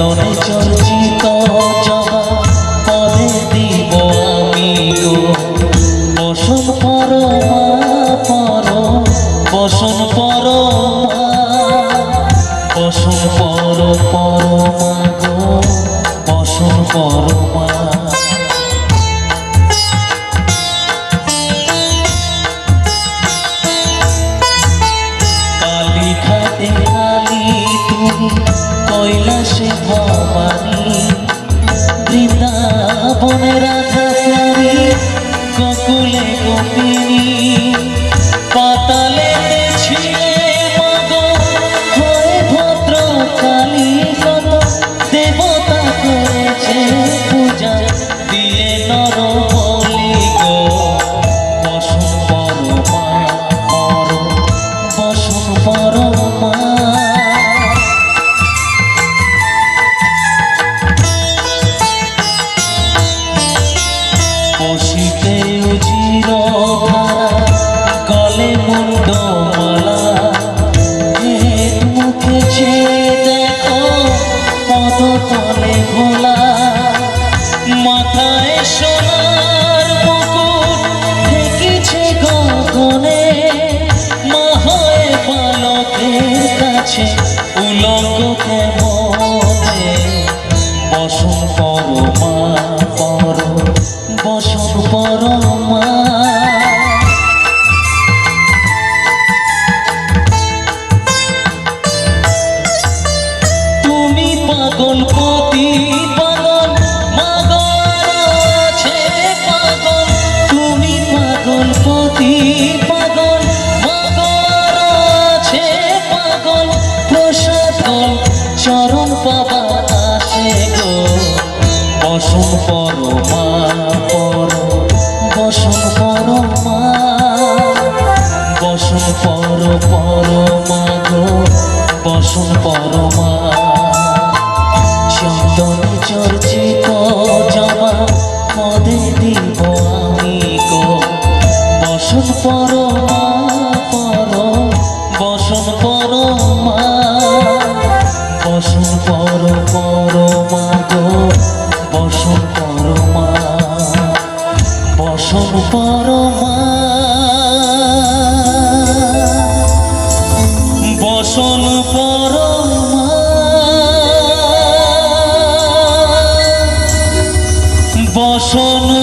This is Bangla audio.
চরণ কৈলাসে ভবানী, বৃন্দাবনে রাধা সারি গোকুলে গোপিনী, পাতালে ছিলে মগ হয় ভদ্র কালী কত, দেবতা করেছে পূজা দিয়ে নর কাছে উলঙ্গ মনে বসন পর মা পর বসন পর মা তুমি পাগল পতি পর পর গো বসন পর মা চন্দন চর্চিত জমা পদে দিব আমি গো বসন পর মা পর বসন পর মা বসন পর পর গো বসন পর বসন পর পর